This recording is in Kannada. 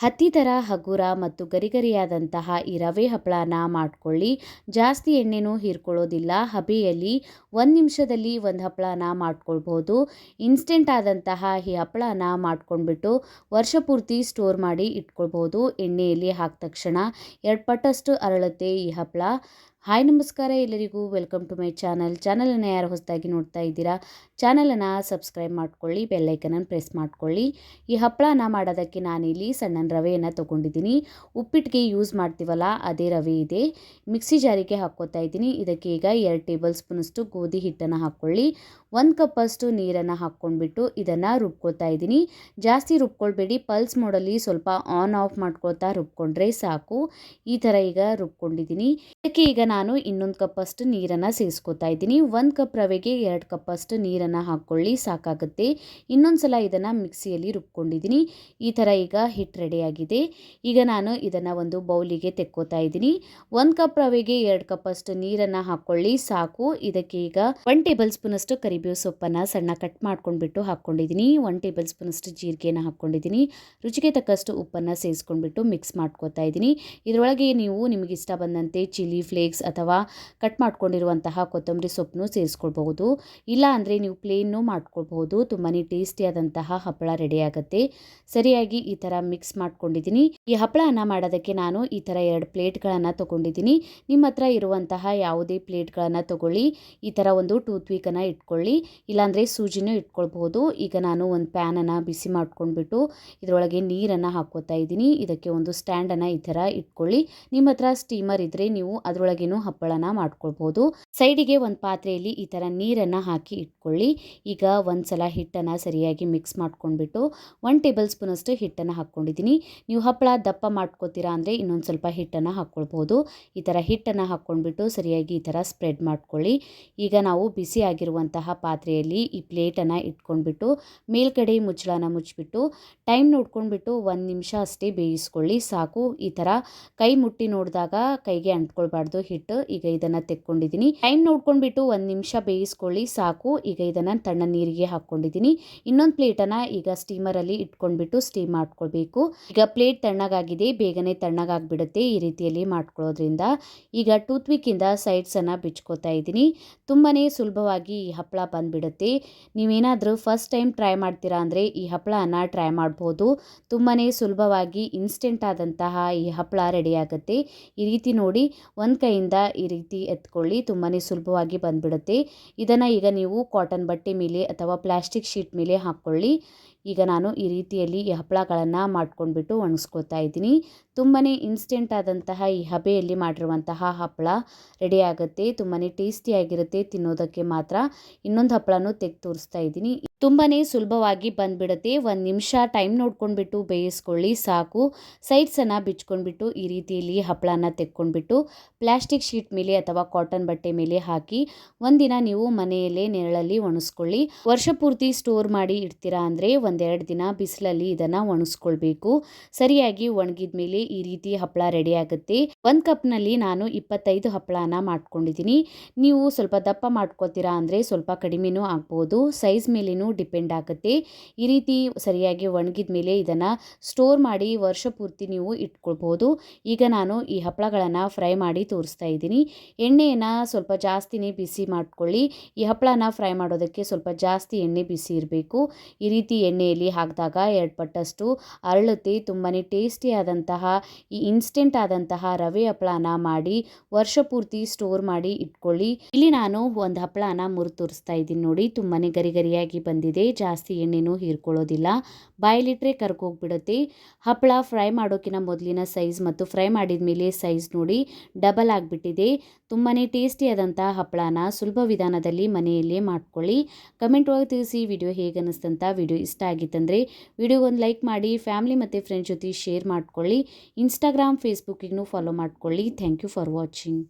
ಹತ್ತಿ ಥರ ಹಗುರ ಮತ್ತು ಗರಿಗರಿಯಾದಂತಹ ಈ ರವೆ ಹಪ್ಪಳನ ಮಾಡ್ಕೊಳ್ಳಿ. ಜಾಸ್ತಿ ಎಣ್ಣೆನೂ ಹೀರ್ಕೊಳ್ಳೋದಿಲ್ಲ. ಹಬೆಯಲ್ಲಿ ಒಂದು ನಿಮಿಷದಲ್ಲಿ ಒಂದು ಹಪ್ಪಳನ ಮಾಡ್ಕೊಳ್ಬೋದು. ಇನ್ಸ್ಟೆಂಟ್ ಆದಂತಹ ಈ ಹಪ್ಪಳನ ಮಾಡ್ಕೊಂಡ್ಬಿಟ್ಟು ವರ್ಷ ಪೂರ್ತಿ ಸ್ಟೋರ್ ಮಾಡಿ ಇಟ್ಕೊಳ್ಬೋದು. ಎಣ್ಣೆಯಲ್ಲಿ ಹಾಕಿದ ತಕ್ಷಣ ಎರಡು ಪಟ್ಟಷ್ಟು ಅರಳುತ್ತೆ ಈ ಹಪ್ಪಳ ಹಾಯ್, ನಮಸ್ಕಾರ ಎಲ್ಲರಿಗೂ. Welcome to my channel. ಚಾನಲನ್ನು ಯಾರು ಹೊಸದಾಗಿ ನೋಡ್ತಾ ಇದ್ದೀರಾ, ಚಾನಲನ್ನು ಸಬ್ಸ್ಕ್ರೈಬ್ ಮಾಡ್ಕೊಳ್ಳಿ ಬೆಲ್ಲೈಕನನ್ನು ಪ್ರೆಸ್ ಮಾಡ್ಕೊಳ್ಳಿ. ಈ ಹಪ್ಪಳನ ಮಾಡೋದಕ್ಕೆ ನಾನಿಲ್ಲಿ ಸಣ್ಣ ರವೆಯನ್ನು ತೊಗೊಂಡಿದ್ದೀನಿ. ಉಪ್ಪಿಟ್ಟಿಗೆ ಯೂಸ್ ಮಾಡ್ತೀವಲ್ಲ, ಅದೇ ರವೆ ಇದೆ. ಮಿಕ್ಸಿ ಜಾರಿಗೆ ಹಾಕ್ಕೋತಾ ಇದ್ದೀನಿ. ಇದಕ್ಕೆ ಈಗ ಎರಡು ಟೇಬಲ್ ಸ್ಪೂನಷ್ಟು ಗೋಧಿ ಹಿಟ್ಟನ್ನು ಹಾಕ್ಕೊಳ್ಳಿ. ಒಂದು ಕಪ್ಪಷ್ಟು ನೀರನ್ನು ಹಾಕ್ಕೊಂಡ್ಬಿಟ್ಟು ಇದನ್ನು ರುಬ್ಕೊಳ್ತಾ ಇದ್ದೀನಿ. ಜಾಸ್ತಿ ರುಬ್ಕೊಳ್ಬೇಡಿ, ಪಲ್ಸ್ ಮೋಡಲ್ಲಿ ಸ್ವಲ್ಪ ಆನ್, ಆಫ್ ಮಾಡ್ಕೊಳ್ತಾ ರುಬ್ಕೊಂಡ್ರೆ ಸಾಕು. ಈ ಥರ ಈಗ ರುಬ್ಕೊಂಡಿದ್ದೀನಿ. ಇದಕ್ಕೆ ಈಗ ನಾನು ಇನ್ನೊಂದು ಕಪ್ಪಷ್ಟು ನೀರನ್ನು ಸೇರಿಸ್ಕೊತಾ ಇದ್ದೀನಿ. ಒಂದು ಕಪ್ ರವೆಗೆ ಎರಡು ಕಪ್ಪಷ್ಟು ನೀರನ್ನು ಹಾಕ್ಕೊಳ್ಳಿ, ಸಾಕಾಗುತ್ತೆ. ಇನ್ನೊಂದು ಸಲ ಇದನ್ನು ಮಿಕ್ಸಿಯಲ್ಲಿ ರುಬ್ಕೊಂಡಿದ್ದೀನಿ. ಈ ಥರ ಈಗ ಹಿಟ್ಟು ರೆಡಿಯಾಗಿದೆ ಈಗ ನಾನು ಇದನ್ನು ಒಂದು ಬೌಲಿಗೆ ತೆಕ್ಕೋತಾ ಇದ್ದೀನಿ. ಒಂದು ಕಪ್ ರವೆಗೆ ಎರಡು ಕಪ್ಪಷ್ಟು ನೀರನ್ನು ಹಾಕ್ಕೊಳ್ಳಿ, ಸಾಕು. ಇದಕ್ಕೆ ಈಗ ಒನ್ ಟೇಬಲ್ ಸ್ಪೂನಷ್ಟು ಕರಿಬೇವು ಸೊಪ್ಪನ್ನು ಸಣ್ಣ ಕಟ್ ಮಾಡ್ಕೊಂಡ್ಬಿಟ್ಟು ಹಾಕ್ಕೊಂಡಿದ್ದೀನಿ. ಒನ್ ಟೇಬಲ್ ಸ್ಪೂನಷ್ಟು ಜೀರಿಗೆನ ಹಾಕ್ಕೊಂಡಿದ್ದೀನಿ. ರುಚಿಗೆ ತಕ್ಕಷ್ಟು ಉಪ್ಪನ್ನು ಸೇರಿಸ್ಕೊಂಡ್ಬಿಟ್ಟು ಮಿಕ್ಸ್ ಮಾಡ್ಕೋತಾ ಇದ್ದೀನಿ. ಇದರೊಳಗೆ ನೀವು ನಿಮಗೆ ಇಷ್ಟ ಬಂದಂತೆ ಚಿಲ್ಲಿ ಫ್ಲೇಕ್ಸ್ ಅಥವಾ ಕಟ್ ಮಾಡ್ಕೊಂಡಿರುವಂತಹ ಕೊತ್ತಂಬರಿ ಸೊಪ್ಪನ್ನು ಸೇರಿಸ್ಕೊಳ್ಬಹುದು. ಇಲ್ಲ ಅಂದರೆ ನೀವು ಪ್ಲೇನ್ನು ಮಾಡ್ಕೊಳ್ಬಹುದು. ತುಂಬಾ ಟೇಸ್ಟಿಯಾದಂತಹ ಹಪ್ಪಳ ರೆಡಿ ಆಗುತ್ತೆ. ಸರಿಯಾಗಿ ಈ ಥರ ಮಿಕ್ಸ್ ಮಾಡ್ಕೊಂಡಿದ್ದೀನಿ. ಈ ಹಪ್ಪಳನ ಮಾಡೋದಕ್ಕೆ ನಾನು ಈ ಥರ ಎರಡು ಪ್ಲೇಟ್ಗಳನ್ನು ತೊಗೊಂಡಿದ್ದೀನಿ. ನಿಮ್ಮ ಹತ್ರ ಇರುವಂತಹ ಯಾವುದೇ ಪ್ಲೇಟ್ಗಳನ್ನು ತೊಗೊಳ್ಳಿ. ಈ ಥರ ಒಂದು ಟೂತ್ ವೀಕನ್ನು ಇಟ್ಕೊಳ್ಳಿ. ಇಲ್ಲಾಂದರೆ ಸೂಜಿನೂ ಇಟ್ಕೊಳ್ಬಹುದು ಈಗ ನಾನು ಒಂದು ಪ್ಯಾನನ್ನು ಬಿಸಿ ಮಾಡ್ಕೊಂಡ್ಬಿಟ್ಟು ಇದರೊಳಗೆ ನೀರನ್ನು ಹಾಕೋತಾ ಇದ್ದೀನಿ. ಇದಕ್ಕೆ ಒಂದು ಸ್ಟ್ಯಾಂಡನ್ನು ಈ ಥರ ಇಟ್ಕೊಳ್ಳಿ. ನಿಮ್ಮ ಹತ್ರ ಸ್ಟೀಮರ್ ಇದ್ದರೆ ನೀವು ಅದರೊಳಗೇನು ಹಪ್ಪಳನ ಮಾಡ್ಕೊಳ್ಬೋದು. ಸೈಡಿಗೆ ಒಂದು ಪಾತ್ರೆಯಲ್ಲಿ ಈ ಥರ ನೀರನ್ನು ಹಾಕಿ ಇಟ್ಕೊಳ್ಳಿ. ಈಗ ಒಂದು ಸಲ ಹಿಟ್ಟನ್ನು ಸರಿಯಾಗಿ ಮಿಕ್ಸ್ ಮಾಡ್ಕೊಂಡ್ಬಿಟ್ಟು ಒನ್ ಟೇಬಲ್ ಸ್ಪೂನಷ್ಟು ಹಿಟ್ಟನ್ನು ಹಾಕ್ಕೊಂಡಿದ್ದೀನಿ. ನೀವು ಹಪ್ಪಳ ದಪ್ಪ ಮಾಡ್ಕೋತೀರಾ ಅಂದರೆ ಇನ್ನೊಂದು ಸ್ವಲ್ಪ ಹಿಟ್ಟನ್ನು ಹಾಕ್ಕೊಳ್ಬೋದು. ಈ ಥರ ಹಿಟ್ಟನ್ನು ಹಾಕ್ಕೊಂಡ್ಬಿಟ್ಟು ಸರಿಯಾಗಿ ಈ ಥರ ಸ್ಪ್ರೆಡ್ ಮಾಡ್ಕೊಳ್ಳಿ. ಈಗ ನಾವು ಬಿಸಿ ಆಗಿರುವಂತಹ ಪಾತ್ರೆಯಲ್ಲಿ ಈ ಪ್ಲೇಟನ್ನು ಇಟ್ಕೊಂಡ್ಬಿಟ್ಟು ಮೇಲ್ಗಡೆ ಮುಚ್ಚಳನ ಮುಚ್ಚಿಬಿಟ್ಟು ಟೈಮ್ ನೋಡ್ಕೊಂಡ್ಬಿಟ್ಟು ಒಂದು ನಿಮಿಷ ಅಷ್ಟೇ ಬೇಯಿಸ್ಕೊಳ್ಳಿ, ಸಾಕು. ಈ ಥರ ಕೈ ಮುಟ್ಟಿ ನೋಡಿದಾಗ ಕೈಗೆ ಅಂಟ್ಕೊಳ್ಬಾರ್ದು ಹಿಟ್ಟು. ಈಗ ಇದನ್ನು ತೆಕ್ಕೊಂಡಿದ್ದೀನಿ. ಟೈಮ್ ನೋಡ್ಕೊಂಡ್ಬಿಟ್ಟು ಒಂದು ನಿಮಿಷ ಬೇಯಿಸ್ಕೊಳ್ಳಿ, ಸಾಕು. ಈಗ ಇದನ್ನು ತಣ್ಣ ನೀರಿಗೆ ಹಾಕ್ಕೊಂಡಿದ್ದೀನಿ. ಇನ್ನೊಂದು ಪ್ಲೇಟನ್ನು ಈಗ ಸ್ಟೀಮರಲ್ಲಿ ಇಟ್ಕೊಂಡ್ಬಿಟ್ಟು ಸ್ಟೀಮ್ ಮಾಡ್ಕೊಳ್ಬೇಕು. ಈಗ ಪ್ಲೇಟ್ ತಣ್ಣಗಾಗಿದೆ, ಬೇಗನೆ ತಣ್ಣಗಾಗ್ಬಿಡುತ್ತೆ ಈ ರೀತಿಯಲ್ಲಿ ಮಾಡ್ಕೊಳ್ಳೋದ್ರಿಂದ. ಈಗ ಟೂತ್ವಿಕ್ಕಿಂದ ಸೈಡ್ಸನ್ನು ಬಿಚ್ಕೋತಾ ಇದ್ದೀನಿ. ತುಂಬಾ ಸುಲಭವಾಗಿ ಈ ಹಪ್ಪಳ ಬಂದುಬಿಡುತ್ತೆ. ನೀವೇನಾದರೂ ಫಸ್ಟ್ ಟೈಮ್ ಟ್ರೈ ಮಾಡ್ತೀರಾ ಅಂದರೆ ಈ ಹಪ್ಪಳನ ಟ್ರೈ ಮಾಡ್ಬೋದು. ತುಂಬಾ ಸುಲಭವಾಗಿ ಇನ್ಸ್ಟೆಂಟ್ ಆದಂತಹ ಈ ಹಪ್ಪಳ ರೆಡಿ ಆಗುತ್ತೆ. ಈ ರೀತಿ ನೋಡಿ ಒಂದು ಕೈಯಿಂದ ಈ ರೀತಿ ಎತ್ಕೊಳ್ಳಿ ತುಂಬಾ ಸುಲಭವಾಗಿ ಬಂದುಬಿಡುತ್ತೆ. ಇದನ್ನು ಈಗ ನೀವು ಕಾಟನ್ ಬಟ್ಟೆ ಮೇಲೆ ಅಥವಾ ಪ್ಲಾಸ್ಟಿಕ್ ಶೀಟ್ ಮೇಲೆ ಹಾಕ್ಕೊಳ್ಳಿ. ಈಗ ನಾನು ಈ ರೀತಿಯಲ್ಲಿ ಈ ಹಪ್ಪಳಗಳನ್ನು ಮಾಡ್ಕೊಂಡ್ಬಿಟ್ಟು ಒಣಗಿಸ್ಕೊತಾ ಇದ್ದೀನಿ. ತುಂಬಾ ಇನ್ಸ್ಟೆಂಟ್ ಆದಂತಹ ಈ ಹಬೆಯಲ್ಲಿ ಮಾಡಿರುವಂತಹ ಹಪ್ಪಳ ರೆಡಿ ಆಗುತ್ತೆ. ತುಂಬಾ ಟೇಸ್ಟಿಯಾಗಿರುತ್ತೆ ತಿನ್ನೋದಕ್ಕೆ ಮಾತ್ರ. ಇನ್ನೊಂದು ಹಪ್ಪಳನೂ ತೆಗೆದು ತೋರಿಸ್ತಾ ಇದ್ದೀನಿ. ತುಂಬಾ ಸುಲಭವಾಗಿ ಬಂದ್ಬಿಡುತ್ತೆ. ಒಂದು ನಿಮಿಷ ಟೈಮ್ ನೋಡ್ಕೊಂಡ್ಬಿಟ್ಟು ಬೇಯಿಸ್ಕೊಳ್ಳಿ, ಸಾಕು. ಸೈಡ್ಸನ್ನು ಬಿಚ್ಕೊಂಡ್ಬಿಟ್ಟು ಈ ರೀತಿಯಲ್ಲಿ ಹಪ್ಪಳನ ತೆಕ್ಕೊಂಡ್ಬಿಟ್ಟು ಪ್ಲಾಸ್ಟಿಕ್ ಶೀಟ್ ಮೇಲೆ ಅಥವಾ ಕಾಟನ್ ಬಟ್ಟೆ ಮೇಲೆ ಹಾಕಿ ಒಂದಿನ ನೀವು ಮನೆಯಲ್ಲೇ ನೆರಳಲ್ಲಿ ಒಣಗಿಸ್ಕೊಳ್ಳಿ. ವರ್ಷ ಪೂರ್ತಿ ಸ್ಟೋರ್ ಮಾಡಿ ಇಡ್ತೀರಾ ಅಂದರೆ ಒಂದೆರಡು ದಿನ ಬಿಸಿಲಲ್ಲಿ ಇದನ್ನು ಒಣಗಿಸ್ಕೊಳ್ಬೇಕು ಸರಿಯಾಗಿ ಒಣಗಿದ ಮೇಲೆ ಈ ರೀತಿ ಹಪ್ಪಳ ರೆಡಿ ಆಗುತ್ತೆ. ಒಂದು ಕಪ್ನಲ್ಲಿ ನಾನು ಇಪ್ಪತ್ತೈದು ಹಪ್ಪಳನ ಮಾಡ್ಕೊಂಡಿದ್ದೀನಿ. ನೀವು ಸ್ವಲ್ಪ ದಪ್ಪ ಮಾಡ್ಕೋತೀರಾ ಅಂದರೆ ಸ್ವಲ್ಪ ಕಡಿಮೆನೂ ಆಗ್ಬೋದು. ಸೈಜ್ ಮೇಲೇನೂ ಡಿಪೆಂಡ್ ಆಗುತ್ತೆ. ಈ ರೀತಿ ಸರಿಯಾಗಿ ಒಣಗಿದ ಮೇಲೆ ಇದನ್ನು ಸ್ಟೋರ್ ಮಾಡಿ ವರ್ಷ ಪೂರ್ತಿ ನೀವು ಇಟ್ಕೊಳ್ಬೋದು. ಈಗ ನಾನು ಈ ಹಪ್ಪಳಗಳನ್ನು ಫ್ರೈ ಮಾಡಿ ತೋರಿಸ್ತಾ ಇದ್ದೀನಿ. ಎಣ್ಣೆಯನ್ನು ಸ್ವಲ್ಪ ಜಾಸ್ತಿನೇ ಬಿಸಿ ಮಾಡ್ಕೊಳ್ಳಿ. ಈ ಹಪ್ಪಳನ ಫ್ರೈ ಮಾಡೋದಕ್ಕೆ ಸ್ವಲ್ಪ ಜಾಸ್ತಿ ಎಣ್ಣೆ ಬಿಸಿ ಇರಬೇಕು. ಈ ರೀತಿ ಎಣ್ಣೆಯಲ್ಲಿ ಹಾಕಿದಾಗ ಎರಡು ಪಟ್ಟಷ್ಟು ಅರಳುತ್ತೆ ತುಂಬಾ ಟೇಸ್ಟಿಯಾದಂತಹ ಈ ಇನ್ಸ್ಟೆಂಟ್ ಆದಂತಹ ರವೆ ಹಪ್ಪಳನ ಮಾಡಿ ವರ್ಷ ಪೂರ್ತಿ ಸ್ಟೋರ್ ಮಾಡಿ ಇಟ್ಕೊಳ್ಳಿ. ಇಲ್ಲಿ ನಾನು ಒಂದು ಹಪ್ಪಳನ ಮುರಿದು ತೋರಿಸ್ತಾ ಇದ್ದೀನಿ ನೋಡಿ. ತುಂಬಾ ಗರಿ ಗರಿಯಾಗಿ ಬಂದಿದೆ. ಜಾಸ್ತಿ ಎಣ್ಣೆನೂ ಹೀರ್ಕೊಳ್ಳೋದಿಲ್ಲ. ಬಾಯಲಿಟ್ರೆ ಕರ್ಕೋಗ್ಬಿಡುತ್ತೆ. ಹಪ್ಪಳ ಫ್ರೈ ಮಾಡೋಕ್ಕಿಂತ ಮೊದಲಿನ ಸೈಜ್ ಮತ್ತು ಫ್ರೈ ಮಾಡಿದ ಮೇಲೆ ಸೈಜ್ ನೋಡಿ ಡಬಲ್ ಆಗಿಬಿಟ್ಟಿದೆ. ತುಂಬಾ ಟೇಸ್ಟಿಯಾದಂಥ ಹಪ್ಪಳನ ಸುಲಭ ವಿಧಾನದಲ್ಲಿ ಮನೆಯಲ್ಲೇ ಮಾಡ್ಕೊಳ್ಳಿ. ಕಮೆಂಟ್ ಒಳಗೆ ತಿಳಿಸಿ. ವಿಡಿಯೋ ಹೇಗೆ ಅನ್ನಿಸ್ತಂತ ವಿಡಿಯೋ ಇಷ್ಟ ಆಗಿತ್ತಂದರೆ ವಿಡಿಯೋ ಒಂದು ಲೈಕ್ ಮಾಡಿ, ಫ್ಯಾಮಿಲಿ ಮತ್ತು ಫ್ರೆಂಡ್ಸ್ ಜೊತೆ ಶೇರ್ ಮಾಡ್ಕೊಳ್ಳಿ. ಇನ್ಸ್ಟಾಗ್ರಾಮ್ ಫೇಸ್ಬುಕ್ಕಿಗೂ ಫಾಲೋ ಮಾಡ್ಕೊಳ್ಳಿ. Thank you for watching